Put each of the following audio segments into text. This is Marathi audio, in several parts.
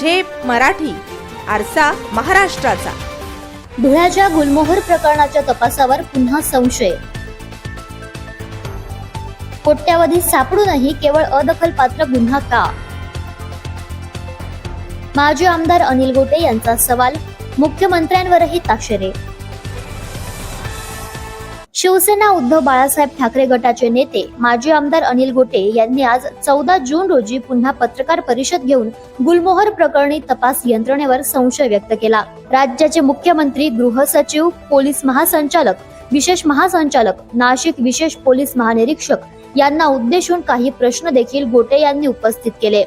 झेप मराठी आरसा महाराष्ट्राचा. धुळ्याच्या गुलमोहर प्रकरणाच्या तपासावर पुन्हा संशय. कोट्यावधी सापडूनही केवळ अदखलपात्र गुन्हा का? माजी आमदार अनिल गोटे यांचा सवाल मुख्यमंत्र्यांवरही ताक्षरे शिवसेना उद्धव बाळासाहेब ठाकरे गटाचे नेते माजी आमदार अनिल गोटे यांनी आज चौदा जून रोजी पुन्हा पत्रकार परिषद घेऊन गुलमोहर प्रकरणी तपास यंत्रणेवर संशय व्यक्त केला. राज्याचे मुख्यमंत्री गृह सचिव पोलीस महासंचालक विशेष महासंचालक नाशिक विशेष पोलीस महानिरीक्षक यांना उद्देशून काही प्रश्न देखील गोटे यांनी उपस्थित केले.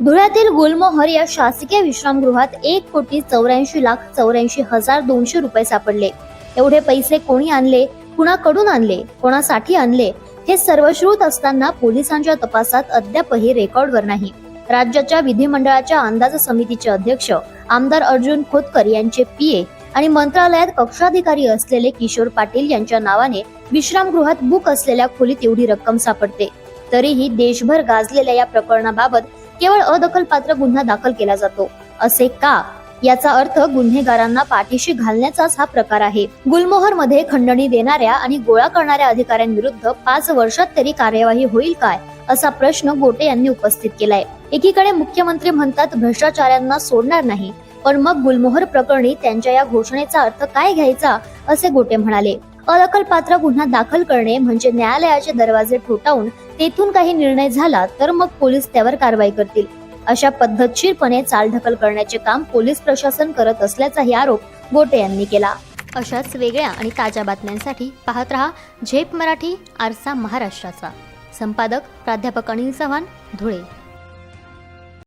धुळ्यातील गुलमोहर या शासकीय विश्रामगृहात एक कोटी चौऱ्याऐंशी लाख चौऱ्याऐंशी हजार दोनशे रुपये सापडले. एवढे पैसे कोणी आणले? कुणाकडून आणले कोणासाठी आणले हे सर्वश्रुत असताना पोलिसांच्या तपासात अद्यापही रेकॉर्डवर नाही. राज्याच्या विधिमंडळाच्या अंदाज समितीचे अध्यक्ष आमदार अर्जुन खोतकर यांचे पीए आणि मंत्रालयात कक्षाधिकारी असलेले किशोर पाटील यांच्या नावाने विश्रामगृहात बुक असलेल्या खोलीत एवढी रक्कम सापडते. तरीही देशभर गाजलेल्या या प्रकरणाबाबत केवळ अदखलपात्र गुन्हा दाखल केला जातो. असे का? याचा अर्थ गुन्हेगारांना पाठीशी घालण्याचाच हा प्रकार आहे. गुलमोहरमध्ये खंडणी देणाऱ्या आणि गोळा करणाऱ्या अधिकाऱ्यांविरुद्ध पाच वर्षात तरी कार्यवाही होईल काय असा प्रश्न गोटे यांनी उपस्थित केलाय. एकीकडे मुख्यमंत्री म्हणतात भ्रष्टाचाऱ्यांना सोडणार नाही पण मग गुलमोहर प्रकरणी त्यांच्या या घोषणेचा अर्थ काय घ्यायचा असे गोटे म्हणाले. अदखलपात्र गुन्हा दाखल करणे म्हणजे न्यायालयाचे दरवाजे ठोठावून तेथून काही निर्णय झाला तर मग पोलीस त्यावर कारवाई करतील. अशा पद्धतशीरपणे चालढकल करण्याचे काम पोलीस प्रशासन करत असल्याचाही आरोप गोटे यांनी केला. अशाच वेगळ्या आणि ताज्या बातम्यांसाठी पाहत रहा झेप मराठी आरसा महाराष्ट्राचा. संपादक प्राध्यापक अनिल चव्हाण धुळे.